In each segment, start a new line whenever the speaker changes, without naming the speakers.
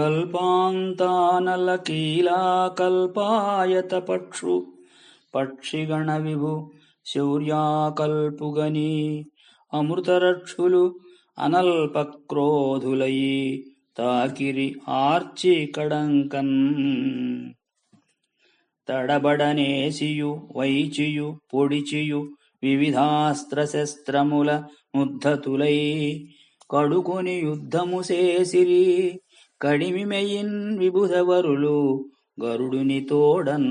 కల్పాంతానలకీలాకల్పాయతపక్షు పక్షిగణ విభు శౌర్యాకల్పుగని అమృతరక్షులు అనల్పక్రోధులయి తాకిరి arch కడంకన్ తడబడనేసియు వైచియు పొడిచియు వివిధాస్త్రశస్త్రముల ముద్ధతులై కడుకొని యుద్ధము చేసిరి కడిమిమెయిన్ విబుధవరులు గరుడుని తోడన్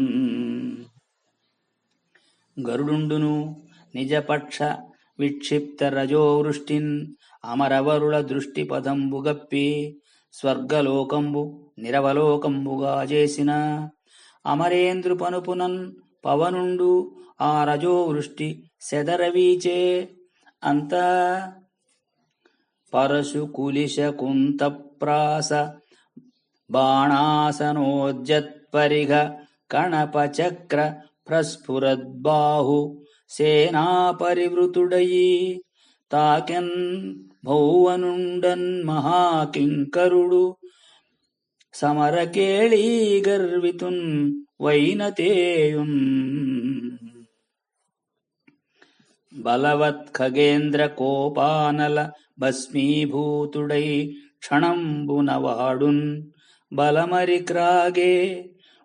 గరుడుండును నిజపక్ష విక్షిప్త రజోవృష్టిన్ అమరవరుల దృష్టి పదంబుగప్పి స్వర్గలోకంబు నిరవలోకంబుగా చేసిన అమరేంద్రు పనుపునన్ పవనుండు ఆ రజోవృష్టి సెదరవీచే అంత పరశు కులిశ కుంతప్రాస बाणासनोज्जत्परिघ कणपचक्र प्रस्फुरद्बाहु सेनापरिवृतुडयी ताकन् भौवनुण्डन् महाकिङ्करुडु समरकेळी गर्वितुन् वैनतेयुम् बलवत्खगेन्द्रकोपानल भस्मीभूतुडै क्षणम्बुनवाडुन् కోపానల భస్మీభూతుడై క్షణంబున వాడున్ బలమరి క్రాగే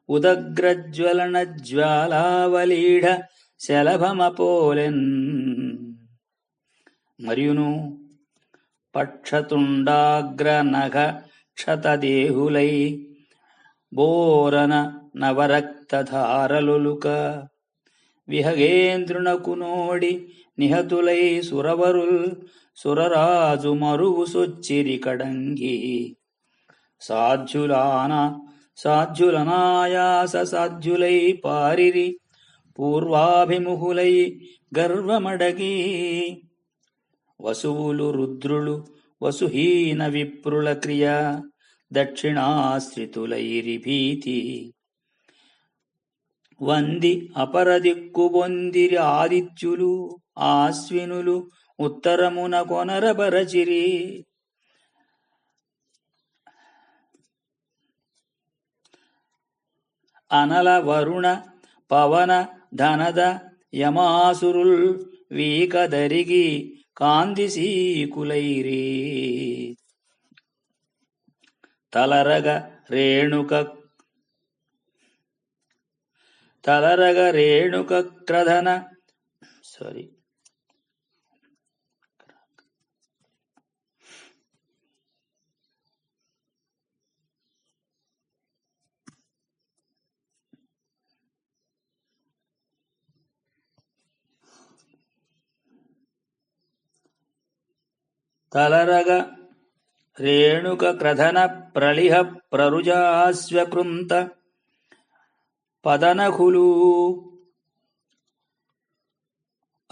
ఉదగ్రజ్వలన జ్వాలావలీఢ శలభమపోలెన్ మరియును పక్షతుండాగ్ర నఘ క్షతదేహులై బోరన నవరక్తధారలులుక విహగేంద్రునకు నోడి నిహతులై సురవరుల్ సురరాజు మరువు సొచ్చిరి కడంగి సాధ్యులాన సాధ్యులనాయాస సాధ్యులై పారిరి పూర్వాభిముఖులై గర్వమడగి. వసువులు రుద్రులు వసుహీన విప్రుల క్రియ దక్షిణాశ్రితులైరి భీతి. వంది అపరదిక్కు బొందిరి ఆదిత్యులు ఆశ్వినులు ఉత్తరమున కొనరబరచిరి. అనల వరుణ పవన ధనద యమాసురుల్ వీకదరిగి కాందిసీకులైరి తలరగ రేణుక తలరగ రేణుక క్రధన సారీ తలరగ రేణుక క్రధన ప్రళిహ ప్రరుజాస్వకృంత పదనఖులు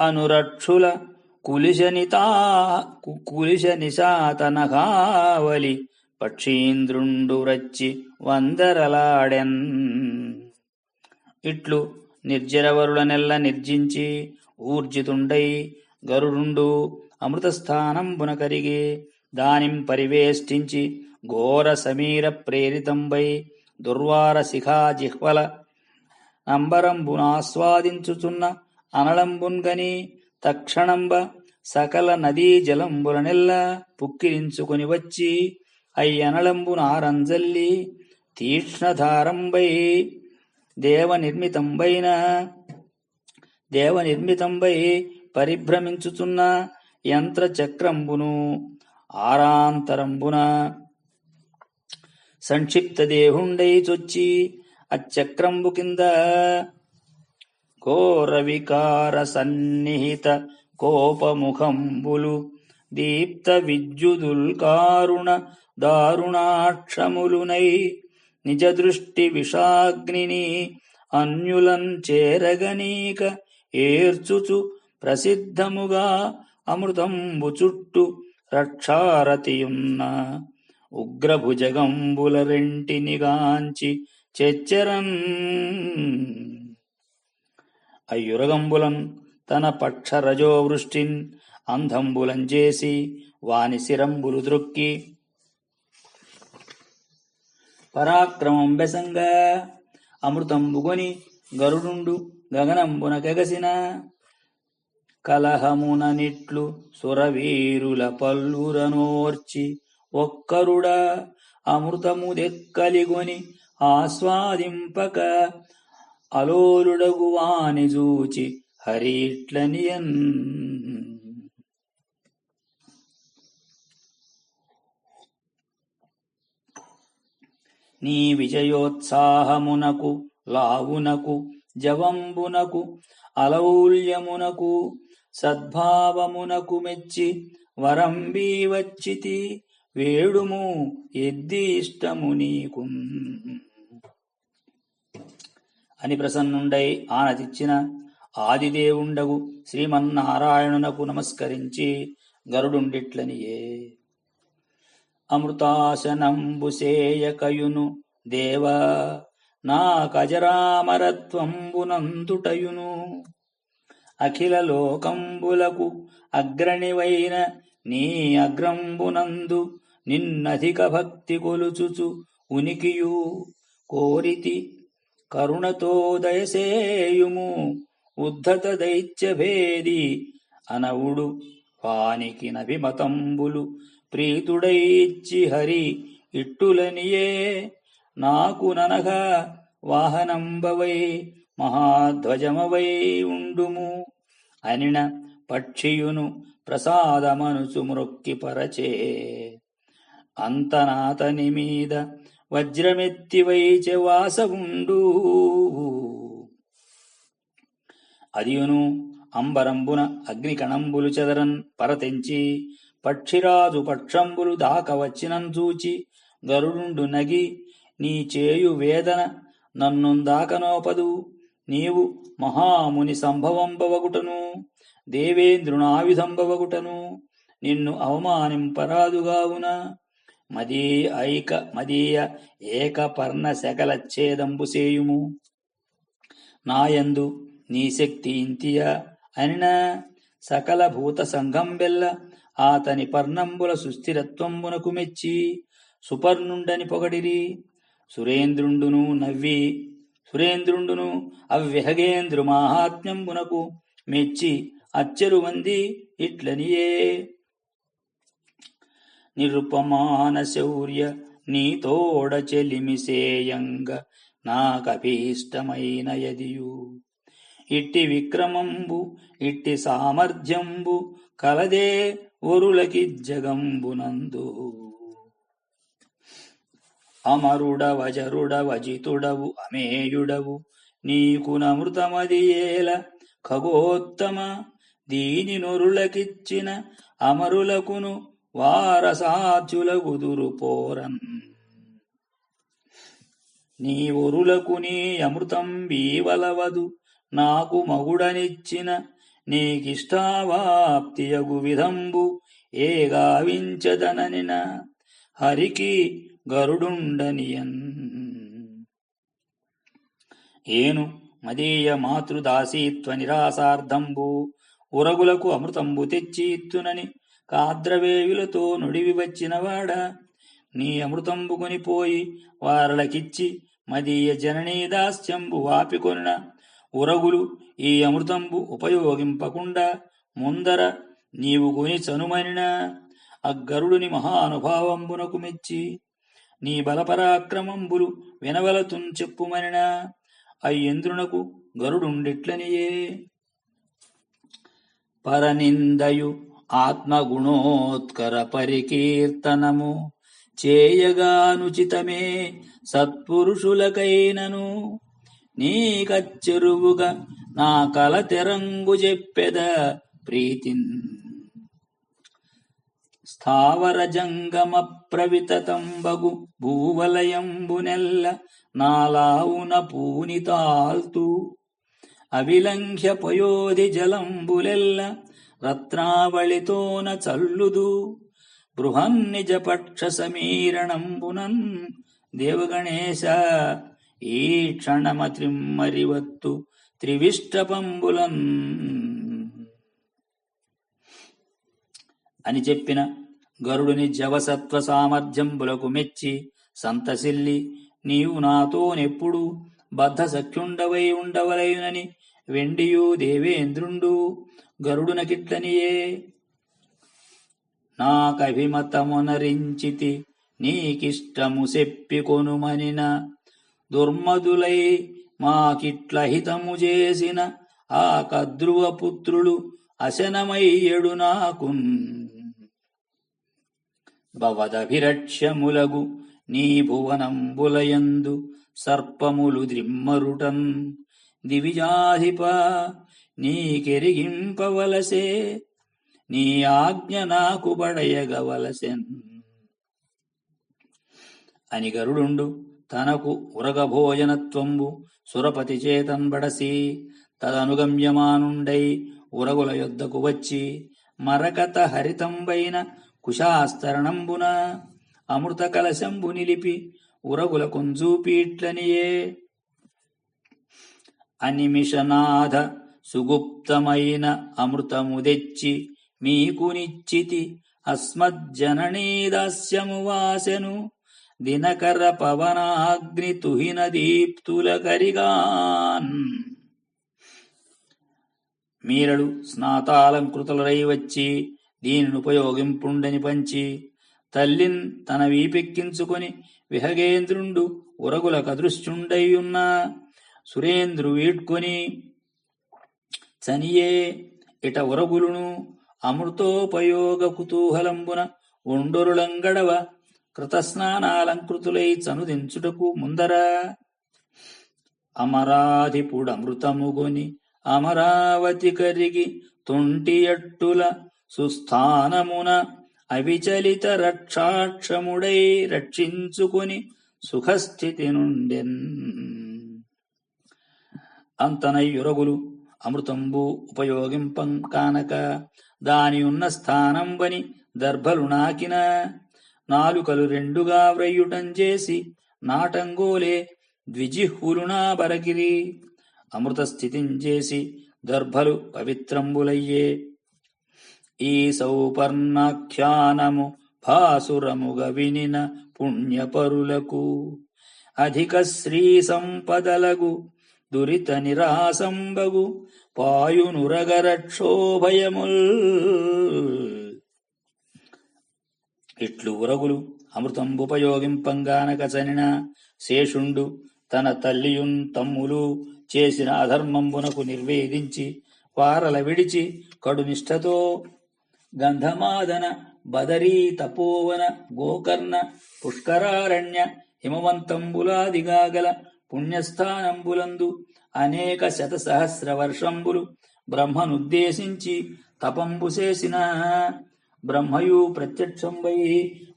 అనురక్షుల కులిశనితా కులిశ నిశాతనఘావలి పక్షీంద్రుండు రచ్చి వందరలాడెన్. ఇట్లు నిర్జరవరులనెల్ల నిర్జించి ఊర్జితుండై గరుడుండు అమృతస్థానం కరిగి దానిం పరివేష్టించి ఘోర సమీర ప్రేరితంబై దుర్వార శిఖా జిహ్వల నంబరంబునాస్వాదించుచున్న అనలంబున్గని తక్షణంబ సకల నదీ జలంబులనెల్ల పుక్కిరించుకొని వచ్చి అయ్యనలంబునారంజల్లి తీక్ష్ణధారంబై దేవనిర్మితంబైన దేవనిర్మితంబై పరిభ్రమించుచున్న యంత్ర చక్రంబును ఆరాంతరంబున సంక్షిప్త దేహుండై చొచ్చి అచ్చక్రంబు కింద ఘోర వికార సన్నిహిత కోపముఖంబులు దీప్త విద్యుదుల్కారుణ దారుణాక్షములునై నిజ దృష్టి విషాగ్నిని అన్యులం చేరగనీక ఏర్చుచు ప్రసిద్ధముగా అమృతంబు చుట్టు రక్షారతియున్న ఉగ్రభుజగంబుల రెంటినిగాంచి చెచ్చరన్. అయ్యురగంబులన్ తన పక్షరజోవృష్టిన్ అంధంబులం చేసి వాని శిరంబులు ద్రొక్కి పరాక్రమం బెసంగా అమృతంబుగొని గరుడుండు గగనంబున కెగసిన కలహమున నిట్లు సురవీరుల పల్లురనోర్చి ఒక్కరుడ అమృతము దెక్కలిగొని ఆస్వాదింపక అలోలుడగువాని జూచి హరిట్లనియన్. నీ విజయోత్సాహమునకు లావునకు జవంబునకు అలౌల్యమునకు సద్భావమునకు మెచ్చి వరంబీ వచ్చితి వేడుము ఎద్ది ఇష్టము నీకు. అని ప్రసన్నుండై ఆనతిచ్చిన ఆదిదేవుండగు శ్రీమన్నారాయణునకు నమస్కరించి గరుడుండిట్లనియే. అమృతాశనంబుసేయకయును దేవా నా కజరామరత్వంబునందుటయును అఖిల లోకంబులకు అగ్రణివైన నీ అగ్రంబునందు నిన్నధిక భక్తి కొలుచుచు ఉనికియు కోరితి. కరుణతో దయసేయుము ఉద్ధత దైత్యభేది అనవుడు వానికి నభిమతంబులు ప్రీతుడైచ్చి హరి ఇట్టులనియే. నాకు ననగా వాహనంబవై మహాధ్వజమవై ఉండుము. అనిన పక్షియును ప్రసాదమనుచు మ్రొక్కి పరచే అంతనాతని మీద వజ్రమెత్తి వైచె వాసవుండు. అదియును అంబరంబున అగ్నికణంబులు చెదరన్ పరతెంచి పక్షిరాజు పక్షంబులు దాక వచ్చినం చూచి గరుడుండు నగి నీ చేయు వేదన నన్నుందాకనోపదు. నీవు మహాముని సంభవంబవగుటను దేవేంద్రునావిధంబవగుటను నిన్ను అవమానింపరాదుగావున. మదీ ఐక మదీయ ఏకపర్ణ శకలచ్ఛేదంబు సేయుము నాయందు నీ శక్తి ఇంతియా అనిన సకల భూత సంఘం బెల్ల ఆతని పర్ణంబుల సుస్థిరత్వంబునకు మెచ్చి సుపర్ణుండని పొగడిరి. సురేంద్రుండును నవ్వి సురేంద్రుండును అవ్యహగేంద్రు మాహాత్మ్యంబునకు మెచ్చి అచ్చరువంది ఇట్లనియే. నిరుపమాన శౌర్య నీతోడ చెలిమిసేయంగ నాకభీష్టమైన యదియు. ఇట్టి విక్రమంబు ఇట్టి సామర్థ్యంబు కలదే ఒరులకి జగంబునందు అమరుడవజరుడవజితుడవు అమేయుడవు. నీకు నమృతమదియేల ఖగోత్తమ. దీని నొరులకిచ్చిన అమరులకును వారసాధ్యులగుదురు పోరం. నీ ఒరులకు నీ అమృతం వీవలవదు నాకు మగుడనిచ్చిన నీకిష్టావాప్తియగు విధంబు. ఏ గావించదననిన హరికి గరుడుండనియన్. ఏను మదీయ మాతృదాసీత్వ నిరాసార్థంబు ఉరగులకు అమృతంబు తెచ్చిత్తునని కాద్రవేయులతో నుడివి వచ్చినవాడ నీ అమృతంబు కొనిపోయి వారలకిచ్చి మదీయ జననీ దాస్యంబు వాపికొనిన ఉరగులు ఈ అమృతంబు ఉపయోగింపకుండా ముందర నీవు కొని చనుమనిన. అగ్గరుడుని మహానుభావంబునకు మెచ్చి నీ బలపరాక్రమంబులు వినవలతున్ చెప్పుమనినా అయ్యంద్రునకు గరుడుండిట్లనియే? పరనిందయు ఆత్మగుణోత్కర పరికీర్తనము చేయగానుచితమే సత్పురుషులకైనను. నీకచ్చెరువుగా నా కల తెరంగు చెప్పెద ప్రీతిన్ స్థావర జంగమ ప్రవితతంబగు భూవలయంబునెల్ల నాలావున పూనితాల్తూ అవిలంఘ్య పయోధి జలంబులెల్ల రత్నావళితోన చల్లుదు బృహన్నిజ పక్ష సమీరణంబునన్ దేవగణేశ ఈ క్షణమత్రిమ్మరివత్తు త్రివిష్టపంబులన్ అని చెప్పిన గరుడుని జవసత్వ సామర్థ్యంబులకు మెచ్చి సంతసిల్లి నీవు నాతోనెప్పుడు బద్ధ సఖ్యుండవై ఉండవలయునని వెండియు దేవేంద్రుండు గరుడునకిట్లనియే. నాకభిమతమునరించితి నీకిష్టము సెప్పికొనుమనిన దుర్మదులై మాకిట్ల హితము చేసిన ఆ కద్రువ పుత్రులు అశనమయ్యడు నాకున్ భవదభిరక్ష్యములగు నీ భువనంబులయందు సర్పములు ద్రిమ్మరుటం దివిజాధిప నీకెరిగింపవలసే నీ ఆజ్ఞ నాకు బడయగవలసెన్ అని గరుడుండు తనకు ఉరగభోజనత్వంబు సురపతి చేతన్బడసి తదనుగమ్యమానుండై ఉరగుల యొద్దకు వచ్చి మరకత హరితంబైన కుశాస్తరణంబున అమృత కలశంబు నిలిపి ఉరగుల కొంజూపీట్లనియే అనిమిషనాథ సుగుప్తమైన అమృతము తెచ్చి మీకు నిచ్చితి అస్మజ్జననీ దాస్యము వాసెను దినకర పవనాగ్ని తుహిన దీప్తుల కరిగాన్ మీరడు స్నాతాలంకృతులరై వచ్చి దీనిని ఉపయోగింపుండని పంచి తల్లిన్ తన వీపెక్కించుకొని విహగేంద్రుండు ఉరగుల కదృశ్చుండయ్యున్న సురేంద్రు వీడ్కొని చనియే ఇట ఉరగులును అమృతోపయోగ కుతూహలంబున ఉండొరులంగడవ కృతస్నానాలంకృతులై చనుదించుటకు ముందర. అమరాధిపుడమృతముగొని అమరావతి కరిగి తొంటియట్టుల సుస్థానమున అవిచలిత రక్షాక్షముడై రక్షించుకొని సుఖస్థితి నుండెన్ అంతనయ్యురగులు అమృతంబు ఉపయోగింపం కానక దాని ఉన్న స్థానంబని దర్భలు నాకిన నాలుకలు రెండుగా వ్రయ్యుటం చేసి నాటంగోలే ద్విజిహ్వులునా బరగిరి అమృత చేసి దర్భలు పవిత్రంబులయ్యే ఈ సౌపర్ణాఖ్యానము భాసురముగ వినిన పుణ్యపరులకు. అధిక శ్రీ సంపదలగు దురిత నిరాసంబగు పాయునురగరక్షోభయముల్. ఇట్లు ఉరగులు అమృతంబుపయోగింపంగానక చనిన శేషుండు తన తల్లియున్ తమ్ములు చేసిన అధర్మంబునకు నిర్వేదించి వారల విడిచి కడునిష్టతో గంధమాదన బదరీ తపోవన గోకర్ణ పుష్కరారణ్య హిమవంతంబులాదిగాగల పుణ్యస్థానంబులందు అనేక శత సహస్ర వర్షంబులు బ్రహ్మనుద్దేశించి తపంబు చేసిన బ్రహ్మయు ప్రత్యక్షంబై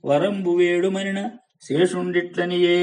వరంబు వేడుమనిన శేషుండిట్లనియే